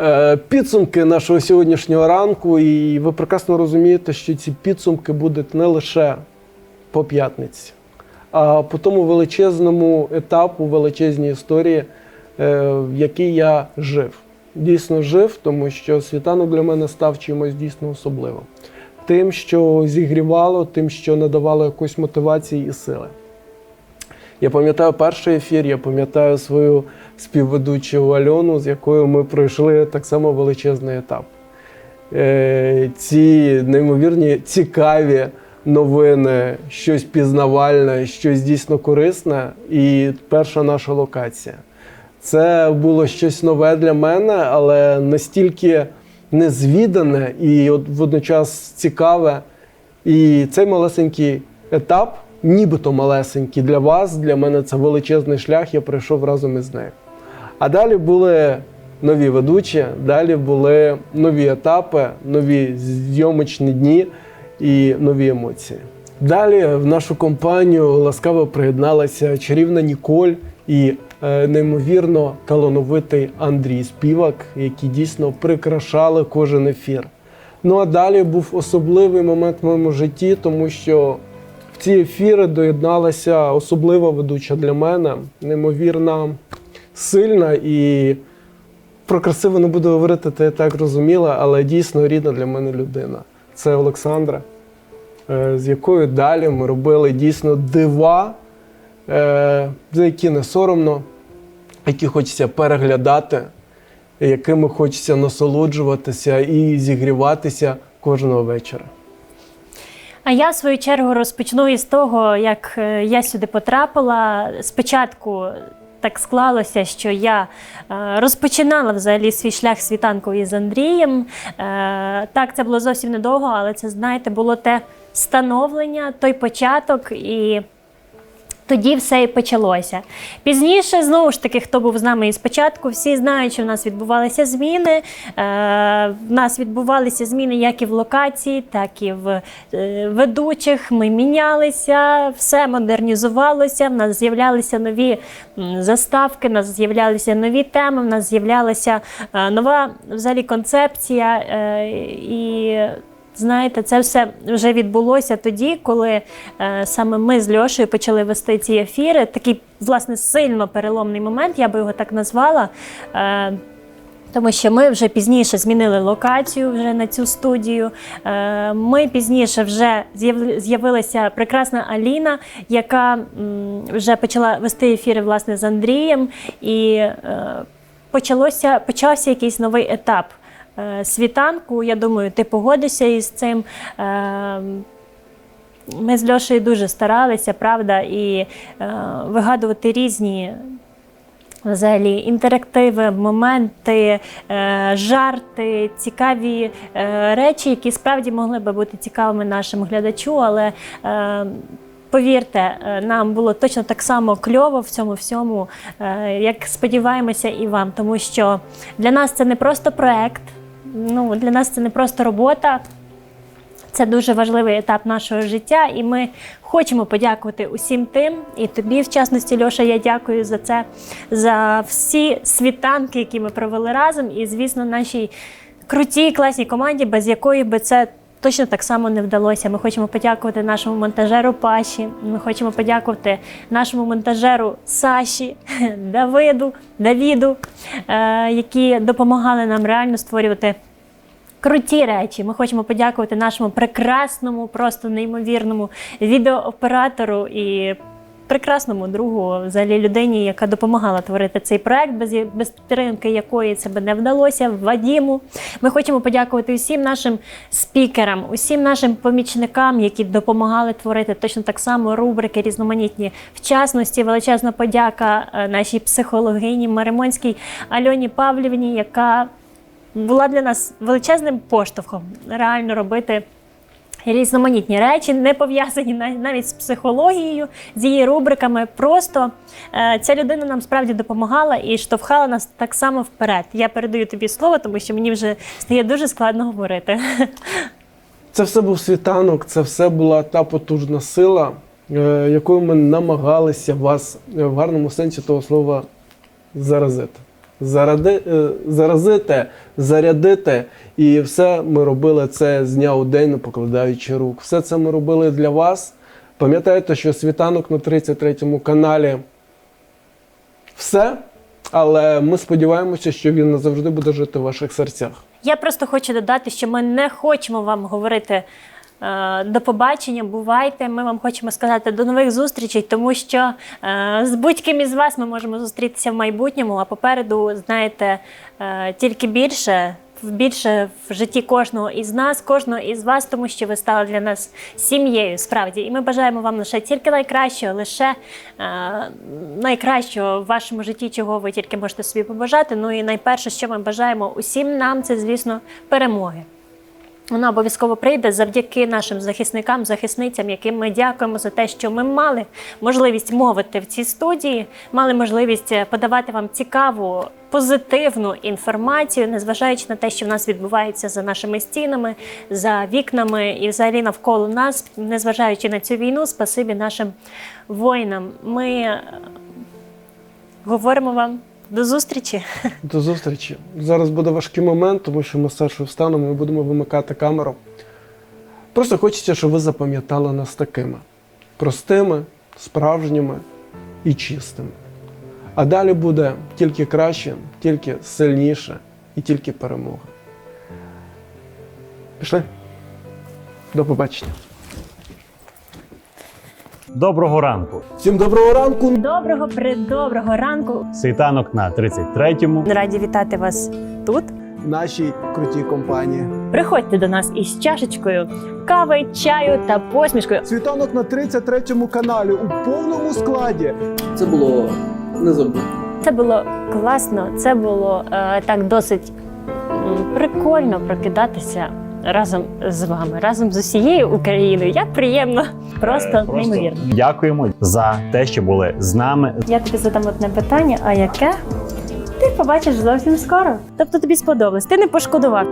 е, підсумки нашого сьогоднішнього ранку, і ви прекрасно розумієте, що ці підсумки будуть не лише по п'ятниці, а по тому величезному етапу, величезній історії, е, в якій я жив. Дійсно жив, тому що світанок для мене став чимось дійсно особливим. Тим, що зігрівало, тим, що надавало якусь мотивації і сили. Я пам'ятаю перший ефір, я пам'ятаю свою співведучу Альону, з якою ми пройшли так само величезний етап. Е, ці неймовірні цікаві новини, щось пізнавальне, щось дійсно корисне. І перша наша локація. Це було щось нове для мене, але настільки незвідане і водночас цікаве. І цей малесенький етап, нібито малесенький для вас, для мене це величезний шлях, я пройшов разом із нею. А далі були нові ведучі, далі були нові етапи, нові зйомочні дні і нові емоції. Далі в нашу компанію ласкаво приєдналася чарівна Ніколь і е, неймовірно талановитий Андрій Співак, які дійсно прикрашали кожен ефір. Ну а далі був особливий момент в моєму житті, тому що ці ефіри доєдналася особлива ведуча для мене, неймовірна, сильна і про красиво не буду говорити, ти так розуміла, але дійсно рідна для мене людина. Це Олександра, е, з якою далі ми робили дійсно дива, е, за які не соромно, які хочеться переглядати, якими хочеться насолоджуватися і зігріватися кожного вечора. А я в свою чергу розпочну із того, як е, я сюди потрапила. Спочатку так склалося, що я е, розпочинала взагалі свій шлях світанку із Андрієм. Е, Так, це було зовсім недовго, але це, знаєте, було те становлення, той початок і. Тоді все і почалося. Пізніше, знову ж таки, хто був з нами із початку, всі знають, що в нас відбувалися зміни. Е, в нас відбувалися зміни як і в локації, так і в е, ведучих. Ми мінялися, все модернізувалося. В нас з'являлися нові заставки, в нас з'являлися нові теми, в нас з'являлася е, нова взагалі концепція. І Знаєте, це все вже відбулося тоді, коли е, саме ми з Льошею почали вести ці ефіри. Такий, власне, сильно переломний момент, я би його так назвала. Е, тому що ми вже пізніше змінили локацію вже на цю студію. Е, Ми пізніше вже з'явилася прекрасна Аліна, яка вже почала вести ефіри власне з Андрієм, і е, почалося, почався якийсь новий етап світанку. Я думаю, ти погодишся із цим. Е, Ми з Льошею дуже старалися, правда, і е, вигадувати різні взагалі інтерактиви, моменти, е, жарти, цікаві е, речі, які справді могли би бути цікавими нашому глядачу, але е, Повірте, е, нам було точно так само кльово в цьому всьому, е, як сподіваємося, і вам, тому що для нас це не просто проект, ну для нас це не просто робота. Це дуже важливий етап нашого життя, і ми хочемо подякувати усім тим, і тобі, в частності, Льоша, я дякую за це, за всі світанки, які ми провели разом, і, звісно, нашій крутій класній команді, без якої би це точно так само не вдалося. Ми хочемо подякувати нашому монтажеру Паші. Ми хочемо подякувати нашому монтажеру Саші, Давиду, Давіду, е, які допомагали нам реально створювати. Круті речі. Ми хочемо подякувати нашому прекрасному, просто неймовірному відеооператору і прекрасному другу, взагалі людині, яка допомагала творити цей проект, без, без підтримки якої це би не вдалося. Вадіму. Ми хочемо подякувати усім нашим спікерам, усім нашим помічникам, які допомагали творити точно так само рубрики різноманітні. В частності, величезна подяка е, нашій психологині Маримонській Альоні Павлівні, яка була для нас величезним поштовхом реально робити різноманітні речі, не пов'язані навіть з психологією, з її рубриками. Просто е, ця людина нам справді допомагала і штовхала нас так само вперед. Я передаю тобі слово, тому що мені вже стає дуже складно говорити. Це все був світанок, це все була та потужна сила, е, якою ми намагалися вас е, в гарному сенсі того слова заразити. Заради, е, заразити, зарядити. І все ми робили це з дня у день, не покладаючи рук. Все це ми робили для вас. Пам'ятайте, що світанок на 33 каналі все. Але ми сподіваємося, що він назавжди буде жити в ваших серцях. Я просто хочу додати, що ми не хочемо вам говорити до побачення, бувайте. Ми вам хочемо сказати до нових зустрічей, тому що е, з будь-ким із вас ми можемо зустрітися в майбутньому, а попереду, знаєте, е, тільки більше. Більше в житті кожного із нас, кожного із вас, тому що ви стали для нас сім'єю, справді. І ми бажаємо вам лише тільки найкращого, лише е, найкращого в вашому житті, чого ви тільки можете собі побажати. Ну і найперше, що ми бажаємо усім нам, це, звісно, перемоги. Вона обов'язково прийде завдяки нашим захисникам, захисницям, яким ми дякуємо за те, що ми мали можливість мовити в цій студії, мали можливість е, подавати вам цікаву, позитивну інформацію, незважаючи на те, що в нас відбувається за нашими стінами, за вікнами і взагалі навколо нас, незважаючи на цю війну, спасибі нашим воїнам. Ми е, говоримо вам до зустрічі. До зустрічі. Зараз буде важкий момент, тому що ми з Сашою встанемо і будемо вимикати камеру. Просто хочеться, щоб ви запам'ятали нас такими: простими, справжніми і чистими. А далі буде тільки краще, тільки сильніше і тільки перемога. Пішли? До побачення. Доброго ранку. Всім доброго ранку! Доброго предоброго ранку. Світанок на 33-му. Раді вітати вас тут. в нашій крутій компанії. Приходьте до нас із чашечкою кави, чаю та посмішкою. Світанок на 33 каналі у повному складі. Це було незабутньо. Це було класно, це було е, так досить м, прикольно прокидатися разом з вами, разом з усією Україною. Як приємно, просто, неймовірно. Дякуємо за те, що були з нами. Я тобі задам одне питання, а яке? Ти побачиш зовсім скоро. Тобто тобі сподобалось, ти не пошкодував.